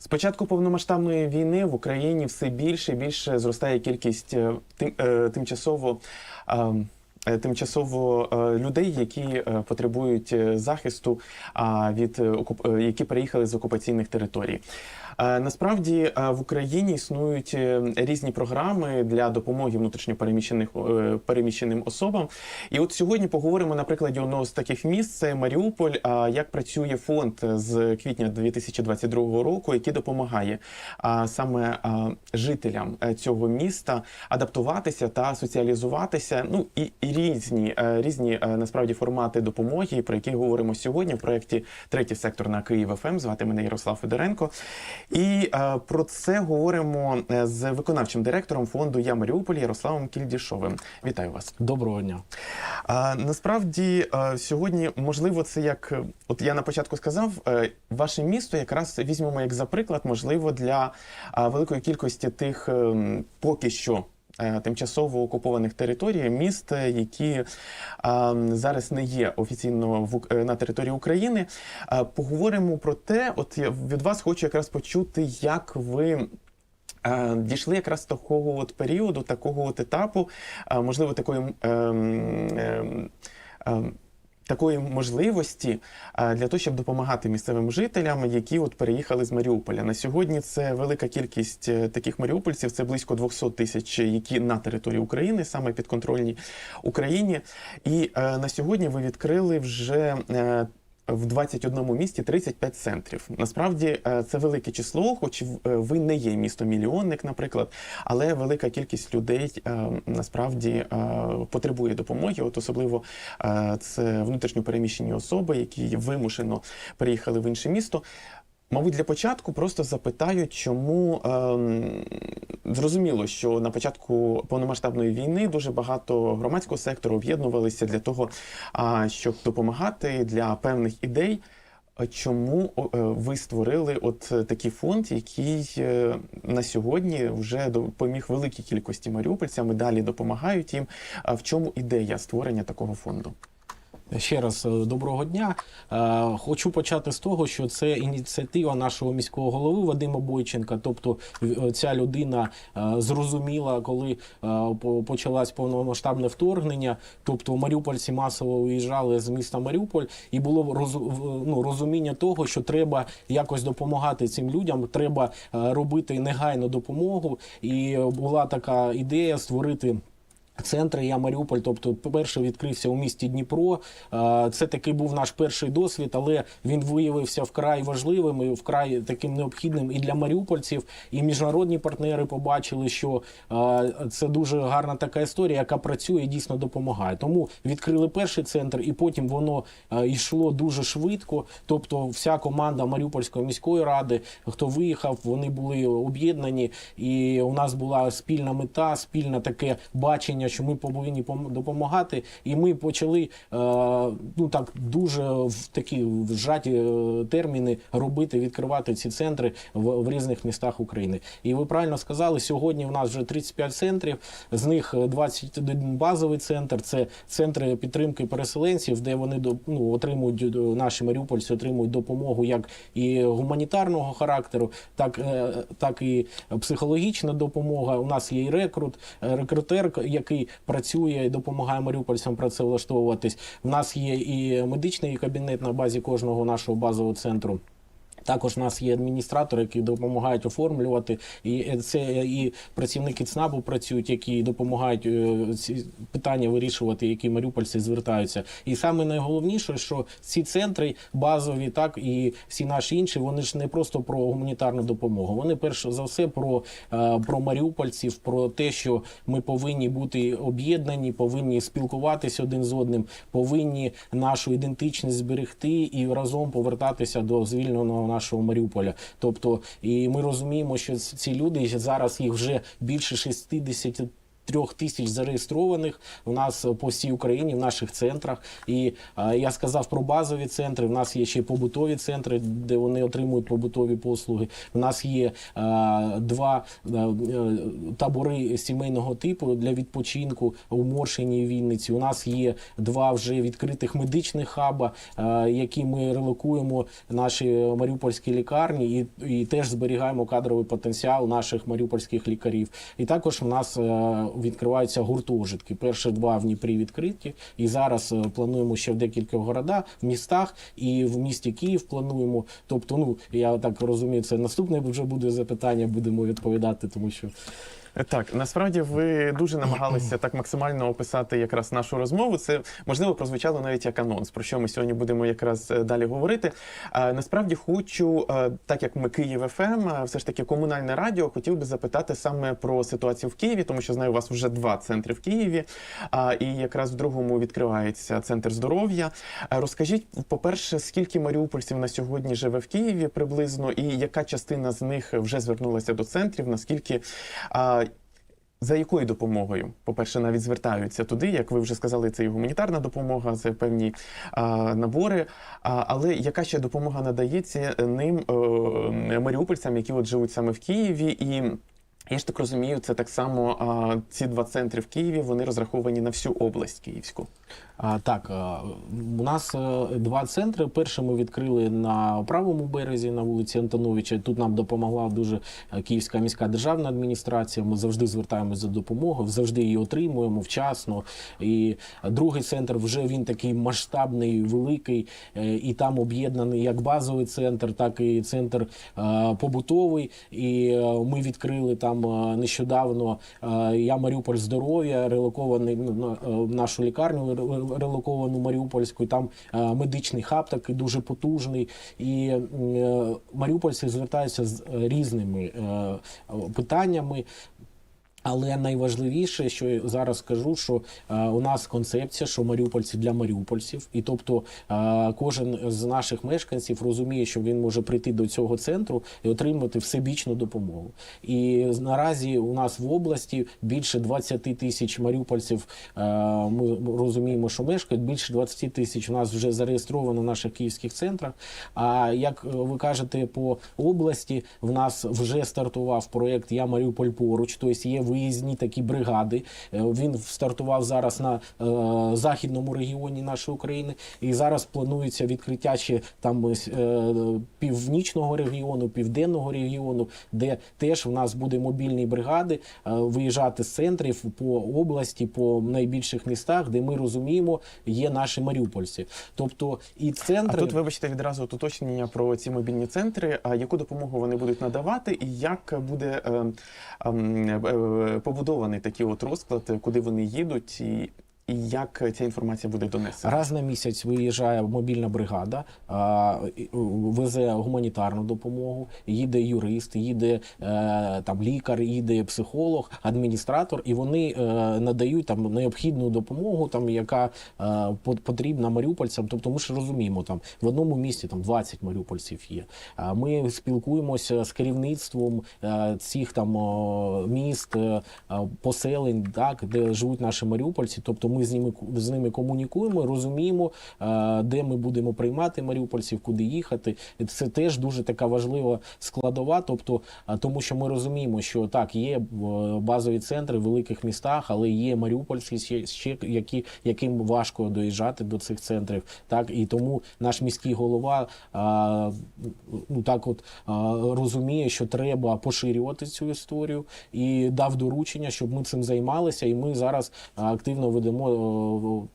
З початку повномасштабної війни в Україні все більше і більше зростає кількість е, тим, е, тимчасово. е, Тимчасово людей, які потребують захисту, від які переїхали з окупаційних територій. Е, Насправді е, в Україні існують е, різні програми для допомоги внутрішньопереміщених переміщеним особам. І от сьогодні поговоримо на прикладі одного з таких міст це Маріуполь. Як працює фонд з квітня 2022 року, який допомагає саме жителям цього міста адаптуватися та соціалізуватися. Ну і, і різні різні насправді формати допомоги, про які говоримо сьогодні в проєкті Третій сектор на Київ ФМ. Звати мене Ярослав Федоренко. І е, про це говоримо е, з виконавчим директором фонду Я Маріуполь Ярославом Кільдішовим. Вітаю вас. Доброго дня. А, насправді сьогодні, можливо, це як е, от я на початку сказав, е, ваше місто якраз візьмемо як за приклад, можливо, для великої кількості тих ем, поки що. Е, Тимчасово окупованих територій, міст, е, які зараз не є офіційно е, на території України. Поговоримо про те, от я від вас хочу якраз почути, як ви Е, Дійшли якраз такого от періоду, такого от етапу, е, можливо, такої. ем, ем, ем, Такої можливості е, для того, щоб допомагати місцевим жителям, які от переїхали з Маріуполя. На сьогодні це велика кількість е, таких маріупольців. Це близько 200 тисяч, які на території України, саме підконтрольній Україні. І е, на сьогодні ви відкрили вже. В 21 місті 35 центрів. Насправді е, це велике число, хоч е, ви не є місто-мільйонник, наприклад, але велика кількість людей е, насправді потребує допомоги. От особливо це внутрішньо переміщені особи, які вимушено переїхали в інше місто. Мабуть, для початку просто запитаю, чому ем, зрозуміло, що на початку повномасштабної війни дуже багато громадського сектору об'єднувалися для того, а, щоб допомагати для певних ідей. Чому е, ви створили от е, такий фонд, який е, на сьогодні вже допоміг великій кількості маріупольцям і далі допомагають їм? В чому ідея створення такого фонду? Ще раз е, доброго дня. Е, Хочу почати з того, що це ініціатива нашого міського голови Вадима Бойченка. Тобто е, ця людина зрозуміла, коли почалось повномасштабне вторгнення. Тобто маріупольці масово виїжджали з міста Маріуполь, і було ну, розуміння того, що треба якось допомагати цим людям. Треба робити негайну допомогу. І була така ідея створити. Центр Я Маріуполь, тобто, перший відкрився у місті Дніпро. Це такий був наш перший досвід, але він виявився вкрай важливим і вкрай таким необхідним і для маріупольців. І міжнародні партнери побачили, що це дуже гарна така історія, яка працює і дійсно допомагає. Тому відкрили перший центр, і потім воно йшло дуже швидко. Тобто, вся команда Маріупольської міської ради, хто виїхав, вони були об'єднані, і у нас була спільна мета, спільне таке бачення, що ми повинні допомагати. І ми почали е, ну так дуже в такі вжаті е, терміни робити, відкривати ці центри в, в різних містах України. І ви правильно сказали, сьогодні в нас вже 35 центрів, з них е, 21 базовий центр. Це центри підтримки переселенців, де вони ну, отримують е, наші маріупольці отримують допомогу як і гуманітарного характеру, так, е, так і психологічна допомога. У нас є і рекрут, е, рекрутер, який працює і допомагає маріупольцям працевлаштовуватись. В нас є і медичний кабінет на базі кожного нашого базового центру. Також у нас є адміністратори, які допомагають оформлювати, і це і працівники ЦНАПу працюють, які допомагають е, ці питання вирішувати, які маріупольці звертаються. І саме найголовніше, що ці центри базові, так і всі наші інші, вони ж не просто про гуманітарну допомогу. Вони перш за все про, е, про маріупольців, про те, що ми повинні бути об'єднані, повинні спілкуватися один з одним, повинні нашу ідентичність зберегти і разом повертатися до звільненого нашого Маріуполя. Тобто, і ми розуміємо, що ці люди зараз їх вже більше 60 трьох тисяч зареєстрованих у нас по всій Україні в наших центрах. І я сказав про базові центри. В нас є ще побутові центри, де вони отримують побутові послуги. У нас є два табори сімейного типу для відпочинку у Моршині і Вінниці. У нас є два вже відкритих медичних хаба, які ми релокуємо наші маріупольські лікарні, і, і теж зберігаємо кадровий потенціал наших маріупольських лікарів. І також у нас відкриваються гуртожитки. Перші два в Дніпрі відкриті, і зараз е, плануємо ще в декількох городах, в містах і в місті Київ плануємо. Тобто, ну я так розумію, це наступне вже буде запитання, будемо відповідати, тому що Так, насправді ви дуже намагалися так максимально описати якраз нашу розмову. Це можливо прозвучало навіть як анонс, про що ми сьогодні будемо якраз е, далі говорити. Насправді хочу, е, так як ми Київ ФМ, е, все ж таки комунальне радіо, хотів би запитати саме про ситуацію в Києві, тому що знаю, у вас вже два центри в Києві, і якраз в другому відкривається центр здоров'я. Розкажіть, по-перше, скільки маріупольців на сьогодні живе в Києві приблизно, і яка частина з них вже звернулася до центрів? Наскільки за якою допомогою? По-перше, навіть звертаються туди, як ви вже сказали, це і гуманітарна допомога, це певні а, набори. А, але яка ще допомога надається ним е, маріупольцям, які от живуть саме в Києві? І я ж так розумію, це так само а, ці два центри в Києві вони розраховані на всю область Київську. Так, у нас е, два центри. Перший ми відкрили на правому березі на вулиці Антоновича. Тут нам допомогла дуже е, Київська міська державна адміністрація. Ми завжди звертаємося за допомогою, завжди її отримуємо вчасно. І другий центр вже він такий масштабний, великий, е, і там об'єднаний як базовий центр, так і центр е, побутовий. І е, ми відкрили там е, нещодавно е, я Маріуполь здоров'я, релокований ну, на е, нашу лікарню релоковану Маріупольську. І Там е, медичний хаб такий дуже потужний. І е, маріупольці звертаються з е, різними питаннями. Але найважливіше, що зараз скажу, що е, у нас концепція, що маріупольці для маріупольців, і тобто е, кожен з наших мешканців розуміє, що він може прийти до цього центру і отримати всебічну допомогу. І наразі у нас в області більше 20 тисяч маріупольців. Е, ми розуміємо, що мешкають більше 20 тисяч. У нас вже зареєстровано в наших київських центрах. А як ви кажете, по області в нас вже стартував проєкт Я Маріуполь поруч, тобто є виїзні такі бригади. Е, Він стартував зараз на е, західному регіоні нашої України, і зараз планується відкриття ще там е, північного регіону, південного регіону, де теж в нас буде мобільні бригади е, виїжджати з центрів по області, по найбільших містах, де ми розуміємо, є наші маріупольці. Тобто і А тут, вибачте, відразу уточнення про ці мобільні центри. А яку допомогу вони будуть надавати, і як буде е, ем, е, побудований такий от розклад, куди вони їдуть, і, і як ця інформація буде донесена? Раз на місяць виїжджає мобільна бригада, везе гуманітарну допомогу, їде юрист, їде е, там лікар, їде психолог, адміністратор, і вони е, надають там необхідну допомогу, там яка е, потрібна маріупольцям. Тобто ми ж розуміємо, там в одному місті там 20 маріупольців є. Ми спілкуємося з керівництвом цих там міст, поселень, так де живуть наші маріупольці. Тобто ми з ними з ними комунікуємо, розуміємо, е, де ми будемо приймати маріупольців, куди їхати. Це теж дуже така важлива складова. Тобто, е, тому що ми розуміємо, що так є е, базові центри в великих містах, але є маріупольці, ще, які яким важко доїжджати до цих центрів. Так і тому наш міський голова ну так, от розуміє, що треба поширювати цю історію, і дав доручення, щоб ми цим займалися. І ми зараз активно ведемо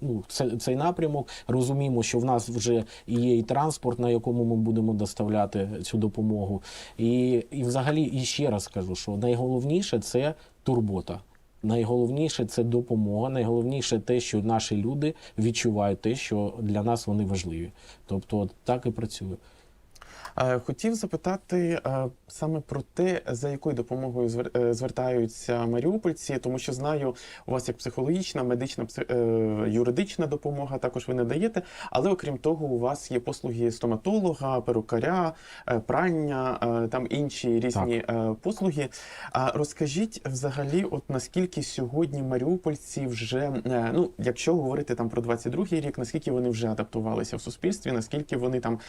ну, це- цей напрямок. Розуміємо, що в нас вже є і транспорт, на якому ми будемо доставляти цю допомогу. І, і взагалі, і ще раз скажу, що найголовніше це турбота. Найголовніше це допомога. Найголовніше те, що наші люди відчувають те, що для нас вони важливі. Тобто, так і працює. Е, Хотів запитати е, саме про те, за якою допомогою е, звертаються маріупольці, тому що знаю, у вас як психологічна, медична, юридична допомога також ви надаєте. Але окрім того, у вас є послуги стоматолога, перукаря, прання, там інші різні е, послуги. Розкажіть взагалі, от наскільки сьогодні маріупольці вже ну, якщо говорити там про 22-й рік, наскільки вони вже адаптувалися в суспільстві, наскільки вони там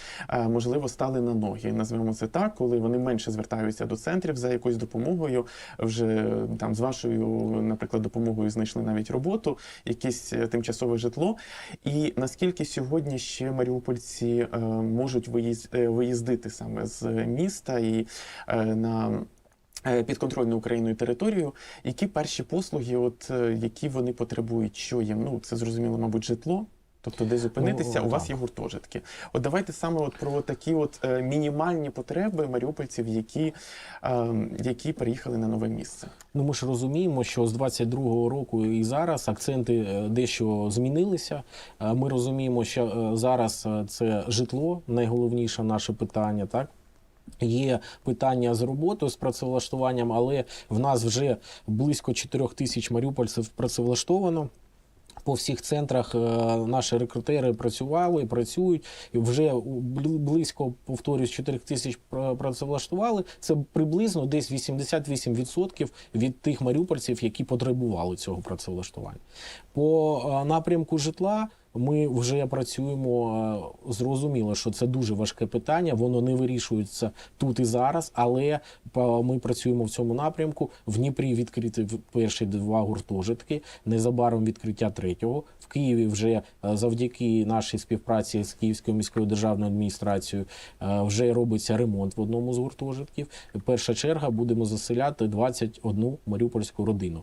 можливо стали на ноги, назвемо це так, коли вони менше звертаються до центрів за якоюсь допомогою, вже там з вашою, наприклад, допомогою знайшли навіть роботу, якесь е, тимчасове житло. І наскільки сьогодні ще маріупольці е, можуть е, виїздити саме з міста і на підконтрольну Україною територію, які перші послуги, от які вони потребують, що їм? Ну це зрозуміло, мабуть, житло. Тобто, де зупинитися, Ну, у вас є гуртожитки. От давайте саме от про такі от е, мінімальні потреби маріупольців, які, е, які переїхали на нове місце. Ну, ми ж розуміємо, що з 22-го року і зараз акценти е, дещо змінилися. Е, Ми розуміємо, що е, зараз це житло найголовніше наше питання, так. Є питання з роботою, з працевлаштуванням, але в нас вже близько 4 тисяч маріупольців працевлаштовано. По всіх центрах е, наші рекрутери працювали працюють. Вже близько, повторюсь, 4 тисяч пра- працевлаштували. Це приблизно десь 88% від тих маріупольців, які потребували цього працевлаштування. По е, напрямку житла ми вже працюємо. е, Зрозуміло, що це дуже важке питання, воно не вирішується тут і зараз, але ми працюємо в цьому напрямку. В Дніпрі відкриті перші два гуртожитки, незабаром відкриття третього. В Києві вже е, завдяки нашій співпраці з Київською міською державною адміністрацією е, вже робиться ремонт в одному з гуртожитків. Перша черга будемо заселяти 21 маріупольську родину.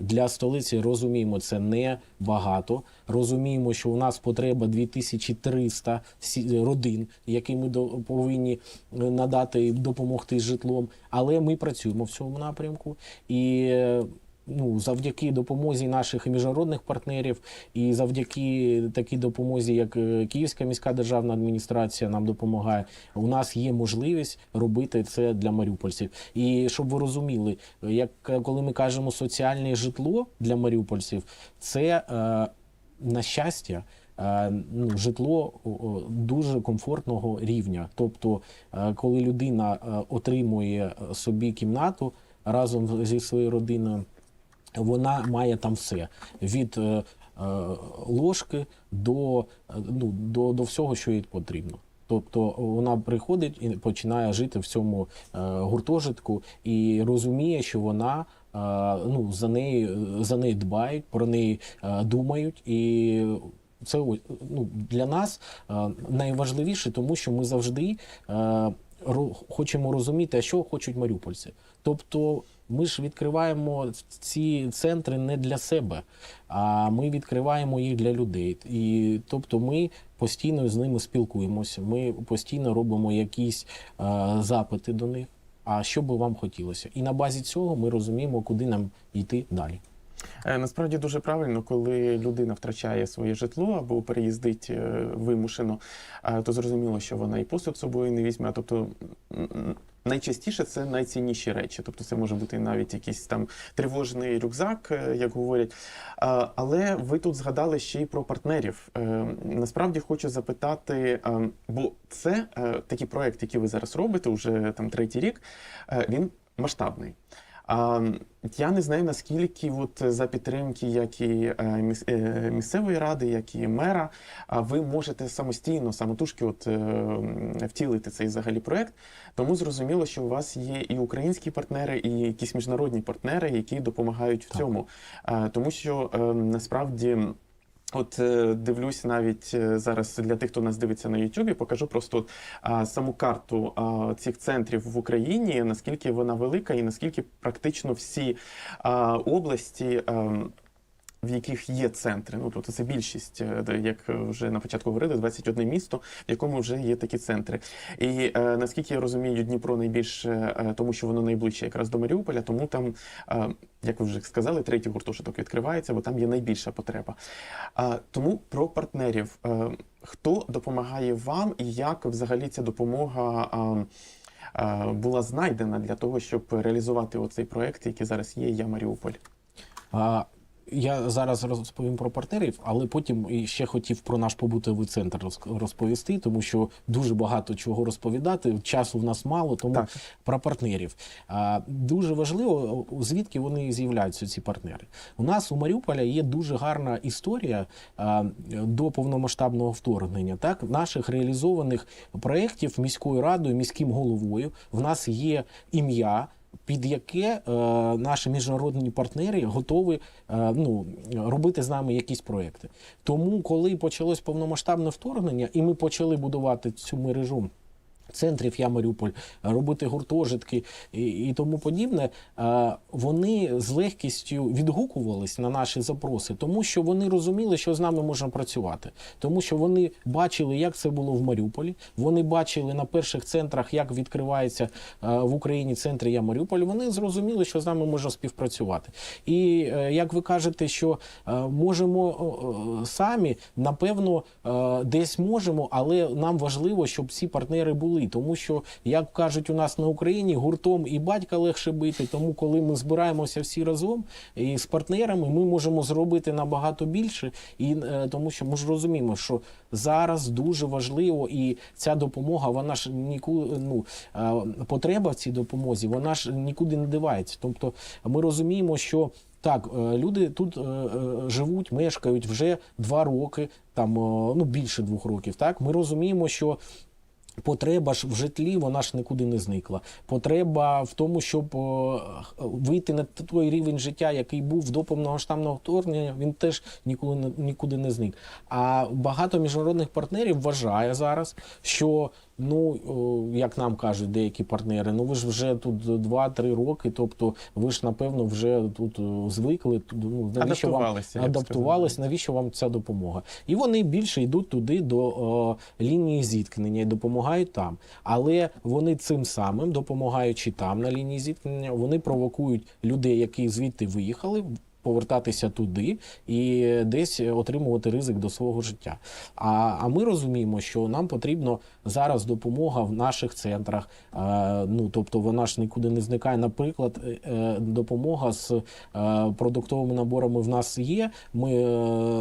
Для столиці розуміємо, це не багато. Розуміємо, що у нас потреба 2300 всі- родин, які ми до- повинні е, надати і допомогти з житлом. Але ми працюємо в цьому напрямку і. Ну, завдяки допомозі наших міжнародних партнерів, і завдяки такій допомозі, як е, Київська міська державна адміністрація нам допомагає. У нас є можливість робити це для маріупольців. І щоб ви розуміли, як коли ми кажемо соціальне житло для маріупольців, це е, на щастя. е, Ну, житло дуже комфортного рівня. Тобто, коли людина отримує собі кімнату разом зі своєю родиною, вона має там все від е, е, ложки до, е, ну, до, до всього, що їй потрібно. Тобто вона приходить і починає жити в цьому е, гуртожитку і розуміє, що вона е, ну, за неї, за неї дбають, про неї е, думають. І це ну, для нас е, найважливіше, тому що ми завжди е, ро- хочемо розуміти, що хочуть маріупольці. Тобто ми ж відкриваємо ці центри не для себе, а ми відкриваємо їх для людей. І тобто ми постійно з ними спілкуємося, ми постійно робимо якісь е, запити до них. А що би вам хотілося? І на базі цього ми розуміємо, куди нам йти далі. Е, Насправді дуже правильно, коли людина втрачає своє житло або переїздить е, вимушено, е, то зрозуміло, що вона і посуд собою не візьме. Тобто найчастіше це найцінніші речі. Тобто це може бути навіть якийсь там тривожний рюкзак, як говорять. Але ви тут згадали ще й про партнерів. Насправді хочу запитати, бо це такий проект, який ви зараз робите, уже там третій рік, він масштабний. Я не знаю наскільки от за підтримки, як і е, е, місцевої ради, як і мера, ви можете самостійно, самотужки, от е, втілити цей взагалі проект. Тому зрозуміло, що у вас є і українські партнери, і якісь міжнародні партнери, які допомагають в Так. цьому. Е, тому що е, насправді. От е, дивлюсь навіть е, зараз для тих, хто нас дивиться на Ютубі, покажу просто от, а, саму карту а, цих центрів в Україні, наскільки вона велика і наскільки практично всі а, області. ем, в яких є центри. Ну тобто це більшість, е, як вже на початку говорили, 21 місто, в якому вже є такі центри. І е, наскільки я розумію, Дніпро найбільше, е, тому що воно найближче якраз до Маріуполя, тому там, як ви вже сказали, третій гуртожиток відкривається, бо там є найбільша потреба. Тому про партнерів. Хто допомагає вам і як взагалі ця допомога була знайдена для того, щоб реалізувати оцей проект, який зараз є Я Маріуполь? Я зараз розповім про партнерів, але потім і ще хотів про наш побутовий центр роз- розповісти, тому що дуже багато чого розповідати. Часу в нас мало, тому Так. про партнерів. А, Дуже важливо, звідки вони з'являються, ці партнери. У нас у Маріуполя є дуже гарна історія а, до повномасштабного вторгнення. Так, наших реалізованих проєктів міською радою, міським головою. В нас є ім'я під яке е, наші міжнародні партнери готові е, ну, робити з нами якісь проекти. Тому, коли почалось повномасштабне вторгнення, і ми почали будувати цю мережу. Центрів я Маріуполь, робити гуртожитки і, і тому подібне. е, Вони з легкістю відгукувались на наші запроси, тому що вони розуміли, що з нами можна працювати, тому що вони бачили, як це було в Маріуполі. Вони бачили на перших центрах, як відкривається е, в Україні центр Я Маріуполь. Вони зрозуміли, що з нами можна співпрацювати. І е, як ви кажете, що е, можемо е, е, самі, напевно, е, десь можемо, але нам важливо, щоб ці партнери були. Тому що, як кажуть у нас на Україні, гуртом і батька легше бити. Тому, коли ми збираємося всі разом і з партнерами, ми можемо зробити набагато більше. І е, тому, що ми ж розуміємо, що зараз дуже важливо, і ця допомога, вона ж нікуди ну е, потреба в цій допомозі, вона ж нікуди не дивається. Тобто, ми розуміємо, що. Так, е, люди тут живуть, мешкають вже два роки, там ну більше двох років. Так, ми розуміємо, що Потреба ж в житлі, вона ж нікуди не зникла. Потреба в тому, щоб вийти на той рівень життя, який був до повномасштабного вторгнення, він теж ніколи не нікуди не зник. А багато міжнародних партнерів вважає зараз, що ну як нам кажуть деякі партнери, ну ви ж вже тут 2-3 роки, тобто ви ж напевно вже тут звикли. Ну навіщо вам Адаптувалися, я адаптувались? Навіщо вам ця допомога? І вони більше йдуть туди до о, лінії зіткнення і допомагають там. Але вони цим самим, допомагаючи там на лінії зіткнення, вони провокують людей, які звідти виїхали. Повертатися туди і десь отримувати ризик до свого життя. А, а ми розуміємо, що нам потрібно зараз допомога в наших центрах. Е, ну тобто вона ж нікуди не зникає. Наприклад, е, е, допомога з продуктовими наборами в нас є. Ми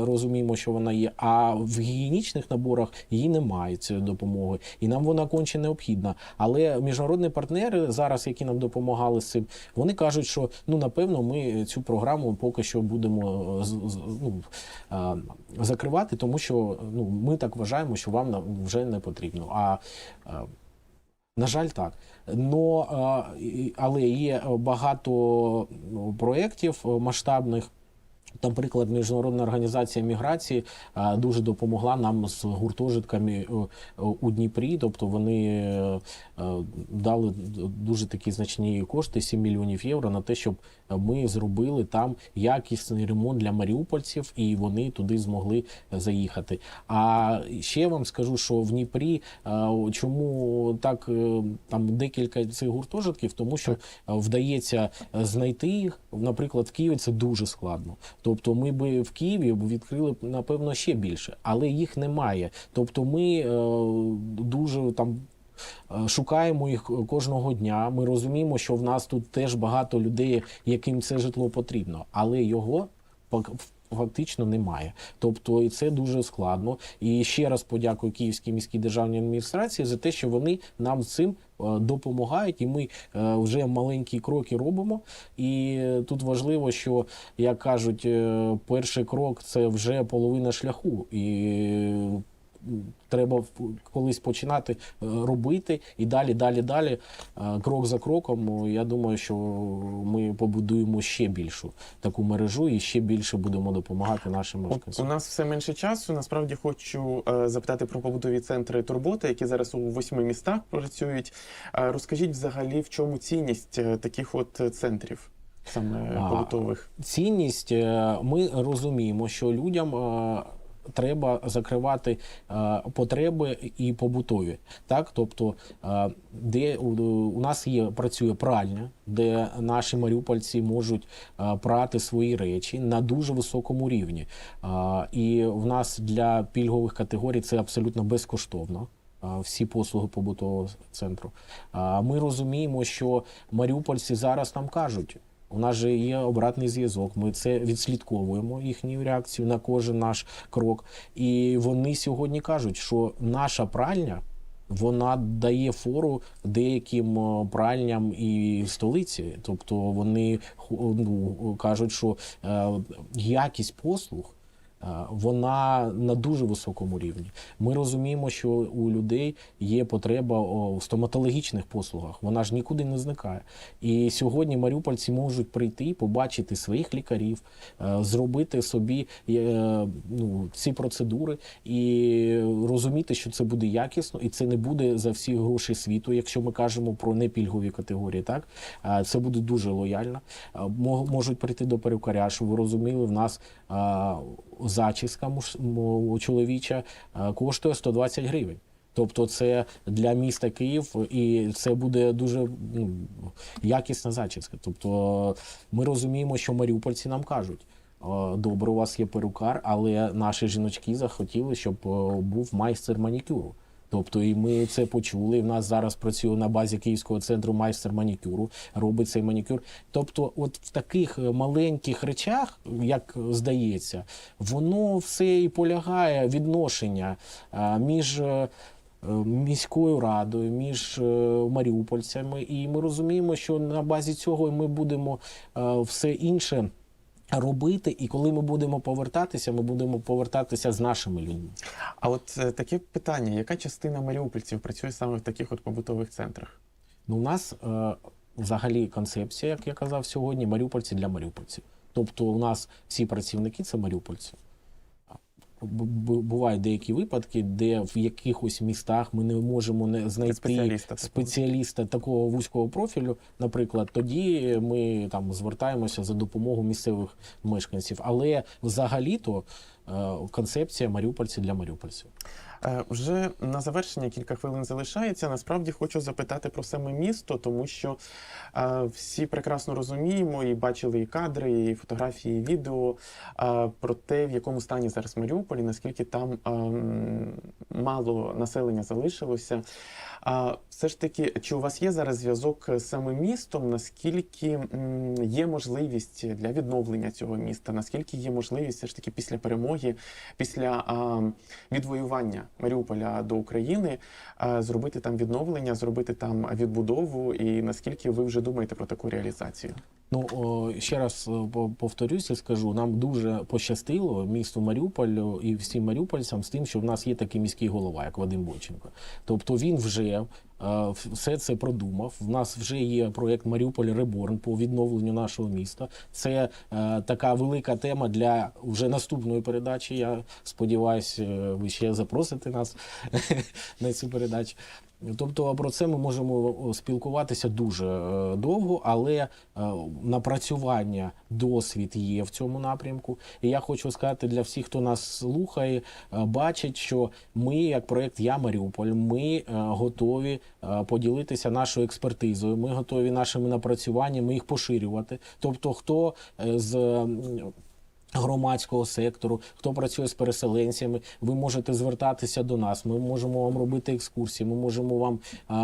розуміємо, що вона є. А в гігієнічних наборах її немає цієї допомоги, і нам вона конче необхідна. Але міжнародні партнери зараз, які нам допомагали з цим, вони кажуть, що ну напевно ми цю програму поки що будемо ну, закривати, тому що ну ми так вважаємо, що вам вже не потрібно. А на жаль, так. Но, але є багато ну, проєктів е, масштабних. Наприклад, Міжнародна організація міграції дуже допомогла нам з гуртожитками е, у Дніпрі. Тобто вони е, дали дуже такі значні кошти 7 мільйонів євро на те, щоб ми зробили там якісний ремонт для маріупольців, і вони туди змогли заїхати. А ще я вам скажу, що в Дніпрі е, чому так там декілька цих гуртожитків, тому що вдається знайти їх. Наприклад, в Києві це дуже складно. Тобто, ми би в Києві відкрили напевно ще більше, але їх немає. Тобто, ми е, дуже там. е, Шукаємо їх кожного дня. Ми розуміємо, що в нас тут теж багато людей, яким це житло потрібно, але його фактично немає. Тобто, і це дуже складно. І ще раз подякую Київській міській державній адміністрації за те, що вони нам цим е, допомагають, і ми е, вже маленькі кроки робимо. І тут важливо, що як кажуть, е, перший крок це вже половина шляху. І Треба колись починати е, робити і далі, далі, далі, е, крок за кроком. Я думаю, що ми побудуємо ще більшу таку мережу і ще більше будемо допомагати нашим мешканцям. у нас все менше часу. Насправді хочу е, запитати про побутові центри турботи, які зараз у восьми містах працюють. Е, розкажіть взагалі, в чому цінність е, таких от е, центрів? саме побутових? цінність е, ми розуміємо, що людям е, треба закривати е, потреби і побутові. Так, тобто, е, де у, нас є працює пральня, де наші маріупольці можуть е, прати свої речі на дуже високому рівні. І в нас для пільгових категорій це абсолютно безкоштовно. Всі послуги побутового центру. Ми розуміємо, що маріупольці зараз нам кажуть, у нас же є обратний зв'язок. Ми це відслідковуємо їхню реакцію на кожен наш крок. І вони сьогодні кажуть, що наша пральня. Вона дає фору деяким е, пральням і столиці. Тобто вони ну, кажуть, що е, якість послуг вона на дуже високому рівні. Ми розуміємо, що у людей є потреба в стоматологічних послугах. Вона ж нікуди не зникає. І сьогодні маріупольці можуть прийти, побачити своїх лікарів, е, зробити собі е, ну, ці процедури і розуміти, що це буде якісно, і це не буде за всі гроші світу, якщо ми кажемо про непільгові категорії. Так це буде дуже лояльно. Можуть прийти до перукаря, щоб ви розуміли, в нас зачіска чоловіча коштує 120 гривень. Тобто це для міста Київ, і це буде дуже ну, якісна зачіска. Тобто ми розуміємо, що маріупольці нам кажуть. Добре, у вас є перукар, але наші жіночки захотіли, щоб був майстер манікюру. Тобто, і ми це почули. В нас зараз працює на базі Київського центру майстер манікюру, робить цей манікюр. Тобто, от в таких е, маленьких речах, як здається, воно все і полягає відношення е, між. е, Міською радою, між маріупольцями, і ми розуміємо, що на базі цього ми будемо все інше робити. І коли ми будемо повертатися, ми будемо повертатися з нашими людьми. А от е, таке питання: яка частина маріупольців працює саме в таких от побутових центрах? Ну, у нас е, взагалі концепція, як я казав сьогодні, маріупольці для маріупольців. Тобто, у нас всі працівники це маріупольці. Бувають деякі випадки, де в якихось містах ми не можемо не знайти Спеціаліста такого. спеціаліста такого вузького профілю, наприклад, тоді ми там звертаємося за допомогою місцевих мешканців. Але взагалі-то е, концепція маріупольці для маріупольців. Е, Вже на завершення кілька хвилин залишається. Насправді хочу запитати про саме місто, тому що е, всі прекрасно розуміємо і бачили і кадри, і фотографії, і відео е, про те, в якому стані зараз Маріуполь, і наскільки там мало населення залишилося. Все ж таки, чи у вас є зараз зв'язок з самим містом? Наскільки є можливість для відновлення цього міста? Наскільки є можливість все ж таки після перемоги, після відвоювання Маріуполя до України зробити там відновлення, зробити там відбудову? І наскільки ви вже думаєте про таку реалізацію? Ну ще раз е, по- повторюся, скажу, нам дуже пощастило місту Маріуполю і всім маріупольцям з тим, що в нас є такий міський голова, як Вадим Бойченко. Тобто він вже все це продумав. В нас вже є проєкт Маріуполь Реборн по відновленню нашого міста. Це е, така велика тема для вже наступної передачі. Я сподіваюся, ви ще запросите нас на цю передачу. Тобто про це ми можемо спілкуватися дуже е, довго, але е, напрацювання, досвід є в цьому напрямку. І я хочу сказати для всіх, хто нас слухає, е, бачить, що ми, як проєкт Я Маріуполь, ми е, готові е, поділитися нашою експертизою. Ми готові нашими напрацюваннями їх поширювати. Тобто, хто е, з громадського сектору, хто працює з переселенцями, ви можете звертатися до нас. Ми можемо вам робити екскурсії. Ми можемо вам а,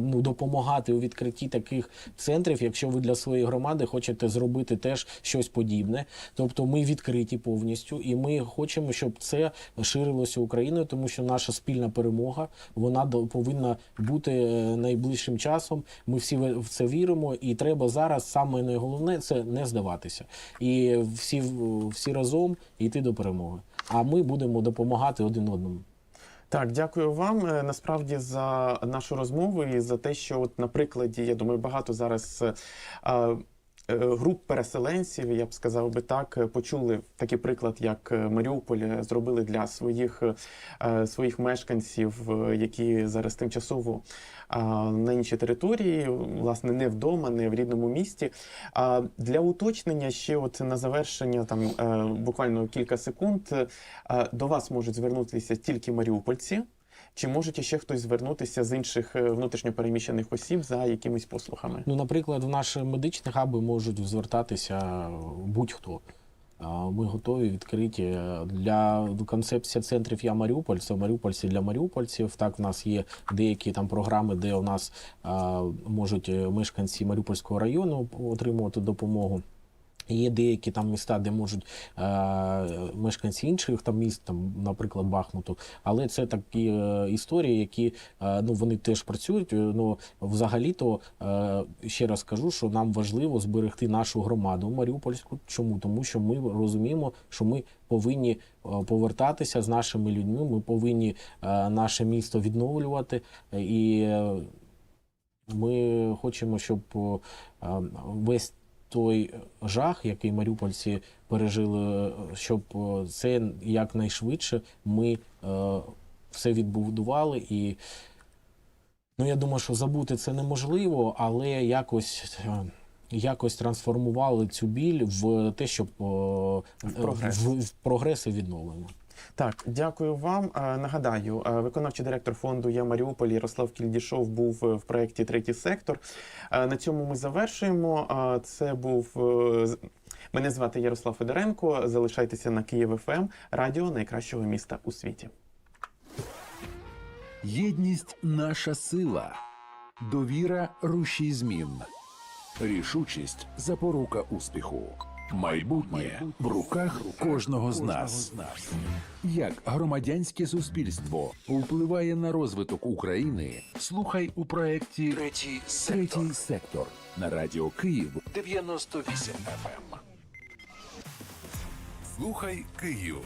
ну, допомагати у відкритті таких центрів, якщо ви для своєї громади хочете зробити теж щось подібне. Тобто ми відкриті повністю, і ми хочемо, щоб це ширилося Україною, тому що наша спільна перемога вона повинна бути е, найближчим часом. Ми всі в це віримо, і треба зараз саме найголовне це не здаватися. І всі, всі разом йти до перемоги. А ми будемо допомагати один одному. Так, дякую вам е, насправді за нашу розмову і за те, що, от на прикладі, я думаю, багато зараз. е, е, груп переселенців, я б сказав би так, е, почули такий приклад, як е, Маріуполь е, зробили для своїх, е, своїх мешканців, е, які зараз тимчасово на іншій території, власне, не вдома, не в рідному місті. А для уточнення ще от на завершення там е, буквально кілька секунд е, до вас можуть звернутися тільки маріупольці. Чи можуть ще хтось звернутися з інших е, внутрішньопереміщених осіб за якимись послугами? Ну, наприклад, в наші медичні хаби можуть звертатися будь-хто. Ми готові відкриті для концепція центрів Я Маріуполь. Це Маріупольці для маріупольців. Так, в нас є деякі там програми, де у нас а, можуть е, мешканці Маріупольського району отримувати допомогу. Є деякі там міста, де можуть е, мешканці інших там міст, там, наприклад, Бахмуту. Але це такі е, історії, які е, ну вони теж працюють. Е, Ну взагалі-то е, ще раз кажу, що нам важливо зберегти нашу громаду Маріупольську. Чому? Тому що ми розуміємо, що ми повинні е, повертатися з нашими людьми. Ми повинні е, наше місто відновлювати е, і. е, ми хочемо, щоб о, весь той жах, який маріупольці пережили, щоб це якнайшвидше ми е, все відбудували. І ну, я думаю, що забути це неможливо, але якось. е, Якось трансформували цю біль в те, щоб В прогрес. в, в прогрес і відновлення. Так, дякую вам. Нагадаю, виконавчий директор фонду Я Маріуполь Ярослав Кільдішов був е, в проєкті Третій сектор. На цьому ми завершуємо. Це був е, мене звати Ярослав Федоренко. Залишайтеся на Київ ФМ, радіо найкращого міста у світі. Єдність наша сила, довіра рушій змін, рішучість запорука успіху. Майбутнє в руках кожного з нас. Як громадянське суспільство впливає на розвиток України? Слухай у проєкті Третій сектор, Третій сектор на радіо Київ 98 FM. Слухай Київ.